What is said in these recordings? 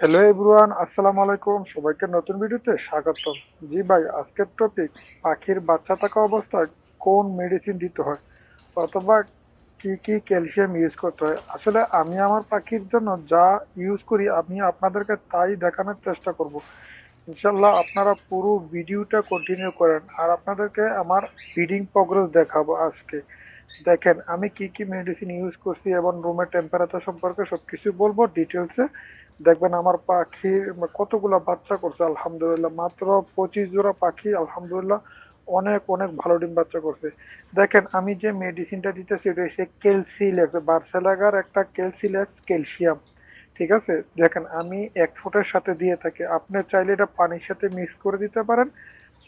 Hello everyone আসসালামু আলাইকুম সবাইকে নতুন ভিডিওতে স্বাগত জি ভাই, আজকের টপিক পাখির বাচ্চা থাকা অবস্থায় কোন মেডিসিন দিতে হয়? অথবা কি কি ক্যালসিয়াম ইউজ করতে হয়? আসলে আমি আমার পাখির জন্য যা ইউজ করি, আমি আপনাদেরকে তাই দেখানোর চেষ্টা করব। ইনশাল্লাহ আপনারা পুরো ভিডিওটা কন্টিনিউ করেন, আর আপনাদেরকে আমার ফিডিং প্রোগ্রেস দেখাবো আজকে। দেখেন, আমি কি কি মেডিসিন ইউজ করছি এবং রুমের টেম্পারেচার সম্পর্কে সবকিছু বলব ডিটেলসে দেখবেন আমার পাখির কতগুলো বাচ্চা করছে, আলহামদুলিল্লাহ। মাত্র পঁচিশ জোড়া পাখি, আলহামদুলিল্লাহ, অনেক অনেক ভালো ডিম বাচ্চা করছে। দেখেন, আমি যে মেডিসিনটা দিতেছি এটা হচ্ছে ক্যালসিলেক্স বার্সেলাগার একটা ক্যালসিলেক্স ক্যালসিয়াম ঠিক আছে? দেখেন, আমি এক ফুটের সাথে দিয়ে থাকি। আপনি চাইলে এটা পানির সাথে মিক্স করে দিতে পারেন।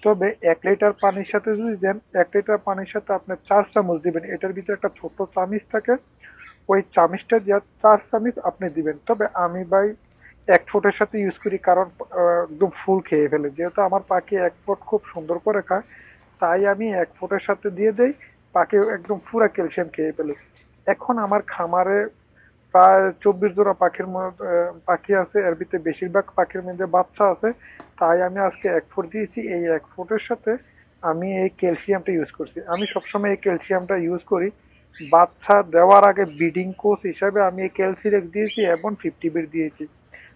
তবে এক লিটার পানির সাথে যদি দেন, এক লিটার পানির সাথে আপনি চার চামচ দিবেন। এটার ভিতরে একটা ছোট্ট চামিচ থাকে। ওই চামিচটা যা চার চামিচ আপনি দিবেন। তবে আমি ভাই এক ফুটের সাথে ইউজ করি, কারণ একদম ফুল খেয়ে ফেলে। যেহেতু আমার পাখি এক ফুট খুব সুন্দর করে খায়, তাই আমি এক ফুটের সাথে দিয়ে দেই, পাখি একদম পুরা ক্যালসিয়াম খেয়ে ফেলে। এখন আমার খামারে প্রায় চব্বিশ জোড়া পাখির পাখি আছে, এর ভিতরে বেশিরভাগ পাখির মধ্যে বাচ্চা আছে, তাই আমি আজকে এক ফুট দিয়েছি। এই এক ফুটের সাথে আমি এই ক্যালসিয়ামটা ইউজ করছি। আমি সবসময় এই ক্যালসিয়ামটা ইউজ করি বাচ্চা দেওয়ার আগে ব্রিডিং কোর্স হিসাবে আমি এই ক্যালসিলেক্স দিয়েছি এবং ফিফটি বিট দিয়েছি।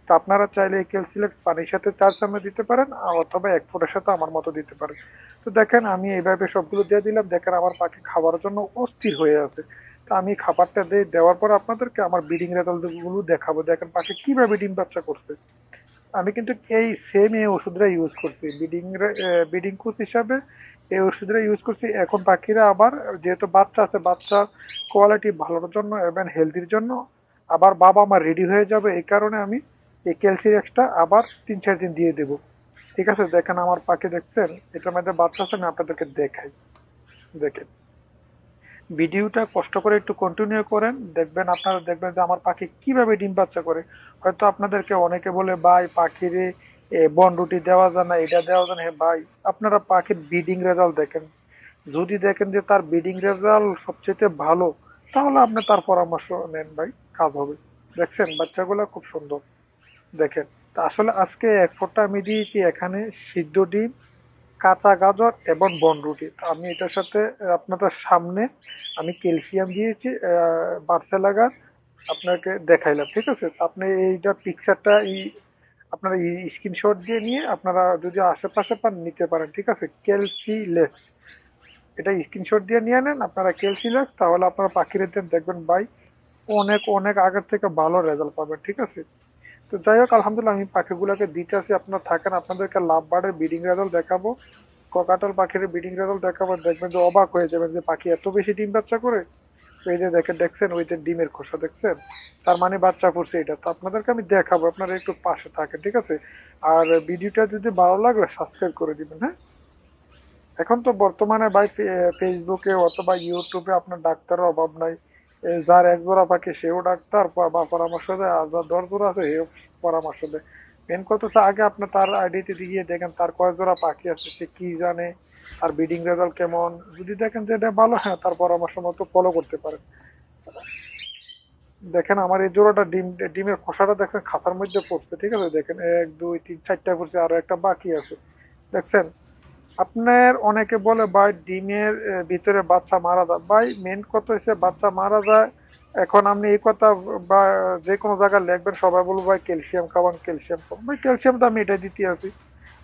তো আপনারা চাইলে এই ক্যালসিলেক্স পানির সাথে চার চামচ দিতে পারেন অথবা এক ফুটের সাথে আমার মতো দিতে পারেন। তো দেখেন, আমি এইভাবে সবগুলো দিয়ে দিলাম। দেখেন, আমার পাখি খাওয়ার জন্য অস্থির হয়ে আছে। তো আমি খাবারটা দিয়ে দেওয়ার পর আপনাদেরকে আমার ব্রিডিং রেজাল্টগুলো দেখাবো। দেখেন, পাখি কীভাবে ডিম বাচ্চা করছে। আমি কিন্তু এই সেম এই ওষুধটা ইউজ করছি। ব্রিডিং ব্রিডিং কোর্স হিসাবে এই ওষুধটা ইউজ করছি। এখন পাখিরা আবার, যেহেতু বাচ্চা আছে, বাচ্চা কোয়ালিটি ভালোর জন্য এবং হেলদির জন্য আবার বাবা আমার রেডি হয়ে যাবে। এই কারণে আমি এই ক্যালসিয়াক্সটা আবার তিন, চার দিন দিয়ে দেবো। ঠিক আছে? দেখেন আমার পাখি দেখছেন? এটার মধ্যে বাচ্চা আছে, আমি আপনাদেরকে দেখাই। দেখেন। ভিডিওটা কষ্ট করে একটু কন্টিনিউ করেন দেখবেন আপনারা দেখবেন যে আমার পাখি কীভাবে ডিম বাচ্চা করে। হয়তো আপনাদেরকে অনেকে বলে ভাই পাখিরে এ, বন রুটি দেওয়া যায় না এটা দেওয়া যায় না। হ্যাঁ ভাই আপনারা পাখির ব্রিডিং রেজাল্ট দেখেন। যদি দেখেন যে তার ব্রিডিং রেজাল্ট সবচেয়ে ভালো তাহলে আপনি তার পরামর্শ নেন ভাই কাজ হবে। দেখছেন বাচ্চাগুলো খুব সুন্দর। দেখেন আসলে আজকে এক ফোঁটা আমি দিয়েছি এখানে সিদ্ধ ডিম কাঁচা গাজর এবং বনরুটি আমি এটার সাথে, আপনাদের সামনে আমি ক্যালসিয়াম দিয়েছি বার্সেলাগার আপনাকে দেখাইলাম, ঠিক আছে? আপনি এইটা পিকচারটা এই আপনারা স্ক্রিনশট দিয়ে নিয়ে আপনারা যদি আশেপাশে পান, নিতে পারেন, ঠিক আছে? ক্যালসিলেস এটা স্ক্রিনশট দিয়ে নিয়ে নেন, আপনারা ক্যালসিলেস তাহলে আপনারা পাখির দেখবেন বাই অনেক অনেক আগের থেকে ভালো রেজাল্ট পাবেন, ঠিক আছে? তো যাই হোক, আলহামদুলিল্লাহ আমি পাখিগুলোকে দিতে আসি আপনারা থাকেন, আপনাদেরকে লাভ বার্ডের ব্রিডিং রেজাল্ট দেখাবো, ককাটাল পাখির ব্রিডিং রেজাল্ট দেখাবো, দেখবেন যে অবাক হয়ে যাবেন যে পাখি এত বেশি ডিম বাচ্চা করে। এই যে দেখেন দেখছেন ওই যে ডিমের খোসা, দেখছেন? তার মানে বাচ্চা পড়ছে এটা। তো আপনাদেরকে আমি দেখাবো, আপনারা একটু পাশে থাকেন, ঠিক আছে? আর ভিডিওটা যদি ভালো লাগলে সাবস্ক্রাইব করে দিবেন হ্যাঁ? এখন তো বর্তমানে ভাই ফেসবুকে অথবা ইউটিউবে আপনার ডাক্তারের অভাব নাই। যার এক জোড়া পাখি সেও ডাক্তার বা পরামর্শ দেয়, আর যার দশ জোড়া আছে, সেও পরামর্শ দেয়। মেন কথা হচ্ছে আগে আপনি তার আইডিতে গিয়ে দেখেন তার কয় জোড়া পাখি আছে, সে কি জানে, আর ব্রিডিং রেজাল্ট কেমন। যদি দেখেন যে এটা ভালো হ্যাঁ তার পরামর্শ মতো ফলো করতে পারেন। দেখেন আমার এই জোড়াটা ডিম, ডিমের খোসাটা দেখেন খাতার মধ্যে পড়ছে, ঠিক আছে? দেখেন এক, দুই, তিন, চারটা পড়ছে, আরও একটা বাকি আছে। দেখছেন? আপনার অনেকে বলে, ভাই, ডিমের ভিতরে বাচ্চা মারা যায়। ভাই মেন কথা হচ্ছে বাচ্চা মারা যায়। এখন আপনি এই কথা বা, যে কোনো জায়গায় লিখবেন, সবাই বলব, ভাই, ক্যালসিয়াম খাওয়ান ক্যালসিয়াম খাওয়ান। ভাই, ক্যালসিয়াম তো আমি এটা দিতে আছি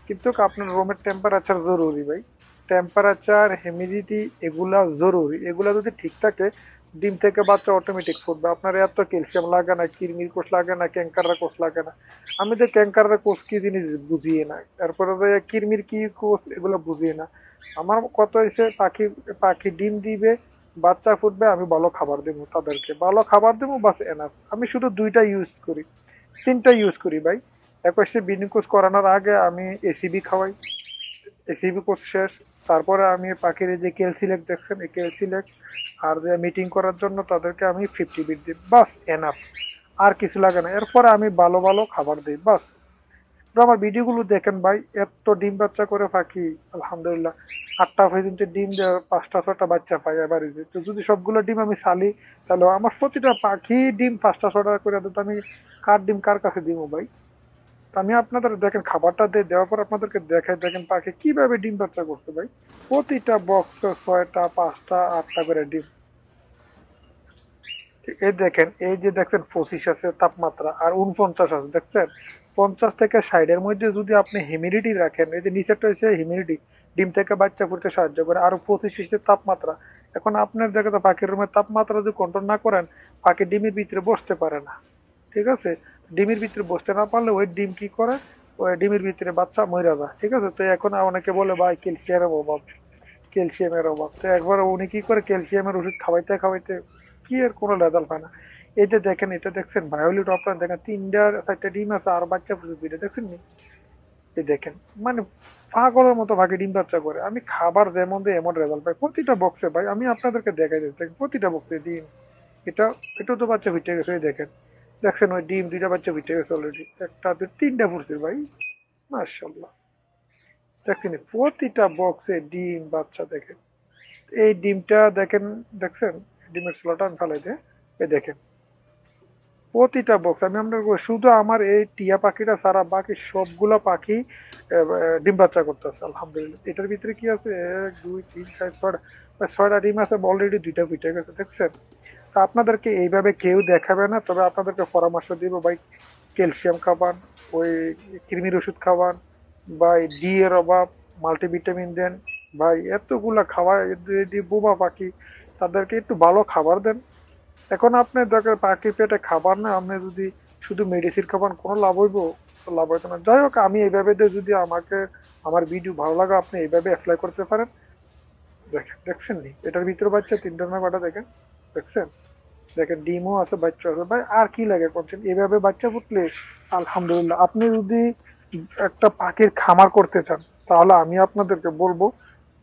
কিন্তু আপনার রুমের টেম্পারেচার জরুরি, ভাই। টেম্পারেচার হিউমিডিটি এগুলা জরুরি। এগুলা যদি ঠিক থাকে, ডিম থেকে বাচ্চা অটোমেটিক ফুটবে। আপনার এত ক্যালসিয়াম লাগে না কিরমির কোষ লাগে না ক্যাঙ্কাররা কোষ লাগে না। আমি তো ক্যাঙ্কাররা কোষ কি জিনিস বুঝিয়ে না। তারপরে কিরমির কি কোষ, এগুলো বুঝিয়ে না। আমার কত হয়েছে পাখি পাখি ডিম দিবে, বাচ্চা ফুটবে, আমি ভালো খাবার দেবো তাদেরকে। ভালো খাবার দেবো, বাস এনাফ আমি শুধু দুইটা ইউজ করি। তিনটা ইউজ করি ভাই। এক হচ্ছে বিনিং কোর্স করানোর আগে আমি এসিবি খাওয়াই। এসিবি কোর্স শেষ। তারপরে আমি পাখির যে কেলসিলেক দেখছেন, এই কেল সিলেক্ট আর যে মিটিং করার জন্য তাদেরকে আমি ফিফটি বিট দিই। বাস এনাফ আর কিছু লাগে না। এরপরে আমি ভালো ভালো খাবার দিই। বাস। আমার ভিডিওগুলো দেখেন ভাই, এত ডিম বাচ্চা করে পাখি, আলহামদুলিল্লাহ। আটটা পর্যন্ত ডিম পাঁচটা ছটা বাচ্চা পাই এবার তো যদি সবগুলো ডিম আমি সালি তাহলে আমার প্রতিটা পাখি ডিম পাঁচটা ছটা করে আমি কার ডিম কার কাছে দিব ভাই? আমি আপনাদের দেখেন, খাবারটা দিয়ে দেওয়ার পর আপনাদেরকে দেখাই, দেখেন পাখি কীভাবে ডিম বাচ্চা করছে ভাই। প্রতিটা বক্স ছয়টা, পাঁচটা, আটটা করে ডিম। এই দেখেন, এই যে দেখছেন পঁচিশ আছে তাপমাত্রা, আর উনপঞ্চাশ আছে, দেখছেন? পঞ্চাশ থেকে ষাটের মধ্যে যদি আপনি হিমিডিটি রাখেন, এই যে নিচেরটা হচ্ছে হিমিডিটি ডিম থেকে বাচ্চা করতে সাহায্য করে, আর পঁচিশ হচ্ছে তাপমাত্রা। এখন আপনার দেখে তো পাখির রুমের তাপমাত্রা যদি কন্ট্রোল না করেন, পাখি ডিমের ভিতরে বসতে পারে না। ঠিক আছে? ডিমের ভিতরে বসতে না পারলে ওই ডিম কি করে? ওই ডিমের ভিতরে বাচ্চা মরে যায় ঠিক আছে? তো এখন অনেকে বলে ভাই ক্যালসিয়ামের অভাব ক্যালসিয়ামের অভাব। তো একবার উনি কি করে ক্যালসিয়ামের ওষুধ খাওয়াইতে খাওয়াইতে কি এর কোনো রেজাল্ট পায় না। যে দেখেন এটা দেখছেন ভায়োলিট আপনার দেখেন তিনটা চারটা ডিম আছে আর বাচ্চা ফুটে দুইটা দেখছেন নি? এই দেখেন মানে পাগলের মতো ভাগে ডিম বাচ্চা করে। আমি খাবার যেমন দেয় এমন রেজাল্ট পাই। প্রতিটা বক্সে ভাই আমি আপনাদেরকে দেখাই দেখেন, প্রতিটা বক্সে ডিম এটা এটাও তো বাচ্চা ফুটে গেছে দেখেন। দেখছেন ওই ডিম দুইটা বাচ্চা ফুটে গেছে অলরেডি একটা তিনটা ফুটছে ভাই। মার্শাল্লাহ দেখছেন প্রতিটা বক্সে ডিম, বাচ্চা দেখেন। এই ডিমটা দেখেন, দেখছেন? ডিমের স্লট আমি দিয়ে এই দেখেন। প্রতিটা বক্স আমি আপনার শুধু আমার এই টিয়া পাখিটা সারা বাকি সবগুলো পাখি ডিম বাচ্চা করতেছে, আলহামদুলিল্লাহ। এটার ভিতরে কি আছে? এক, দুই, তিন, চার প্রায় ছয়টা ডিম আছে অলরেডি দুইটা ফুটে গেছে, দেখছেন? তা আপনাদেরকে এইভাবে কেউ দেখাবে না, তবে আপনাদেরকে পরামর্শ দিব ভাই, ক্যালসিয়াম খাবান ওই কৃমির ওষুধ খাবান বা ডি এর অভাব মাল্টিভিটামিন দেন, ভাই, এতগুলা খাবার বোমা পাখি, তাদেরকে একটু ভালো খাবার দেন। এখন আপনি দরকার পাখি পেটে খাবার না, আপনি যদি শুধু মেডিসিন খাবার কোনো লাভ হইব? লাভ হইতো না। যাই হোক, আমি এইভাবে যদি আমাকে, আমার ভিডিও ভালো লাগে, আপনি এইভাবে অ্যাপ্লাই করতে পারেন। দেখেন দেখছেন নি? এটার ভিতরে বাচ্চা তিনটা না কটা দেখেন? দেখছেন? দেখেন, ডিমও আছে বাচ্চা আছে। ভাই, আর কি লাগে করছেন? এভাবে বাচ্চা ফুটলে আলহামদুলিল্লাহ। আপনি যদি একটা পাখির খামার করতে চান, তাহলে আমি আপনাদেরকে বলব,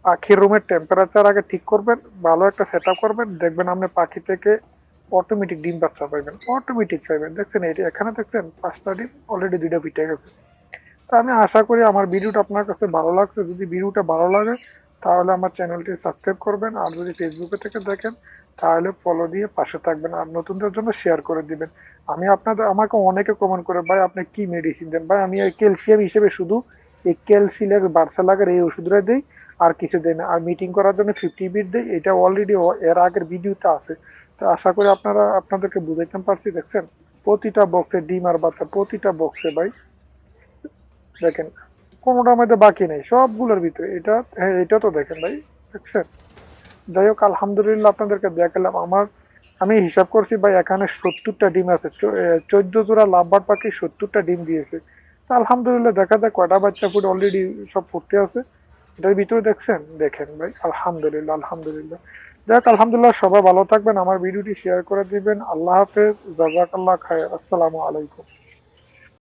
পাখির রুমের টেম্পারেচার আগে ঠিক করবেন, ভালো একটা সেট করবেন, দেখবেন আপনি পাখি থেকে অটোমেটিক ডিম বাচ্চা পাইবেন অটোমেটিক পাইবেন। দেখছেন এটি এখানে দেখছেন, পাঁচটা ডিম অলরেডি দুইটা পিঠে গেছে। তো আমি আশা করি আমার ভিডিওটা আপনার কাছে ভালো লাগছে। যদি ভিডিওটা ভালো লাগে, তাহলে আমার চ্যানেলটি সাবস্ক্রাইব করবেন, আর যদি ফেসবুকে থেকে দেখেন তাহলে ফলো দিয়ে পাশে থাকবেন আর নতুনদের জন্য শেয়ার করে দিবেন। আমি আপনাদের, আমাকে অনেকে কমেন্ট করে, ভাই, আপনি কি মেডিসিন দেন? ভাই, আমি ক্যালসিয়াম হিসেবে শুধু এই ক্যালসিলের বার্সালাগের এই ওষুধটা দিই আর কিছু দেয় না। আর মিটিং করার জন্য ফিফটি বিট দেয় এটা অলরেডি এর আগের ভিডিওতে আছে। তো আশা করি আপনারা, আপনাদেরকে বুঝাইতে পারছি, দেখছেন? প্রতিটা বক্সে ডিম আর বাচ্চা, প্রতিটা বক্সে ভাই। দেখেন, কোনোটার মধ্যে বাকি নেই, সবগুলোর ভিতরে। এটা হ্যাঁ এটা তো দেখেন, ভাই। দেখছেন? যাই হোক আলহামদুলিল্লাহ আপনাদেরকে দেখালাম আমার, আমি হিসাব করছি ভাই, এখানে সত্তরটা ডিম আছে। চোদ্দ জোড়া লাভবার পাখি সত্তরটা ডিম দিয়েছে। তো আলহামদুলিল্লাহ দেখা যায় কয়টা বাচ্চা ফুড অলরেডি সব ফুটতে আছে। এটার ভিতরে দেখছেন? দেখেন ভাই, আলহামদুলিল্লাহ আলহামদুলিল্লাহ। যাই হোক আলহামদুলিল্লাহ, সবাই ভালো থাকবেন। আমার ভিডিওটি শেয়ার করে দিবেন। আল্লাহ হাফেজ। জাজাকাল্লাহ খায় আসসালামু আলাইকুম।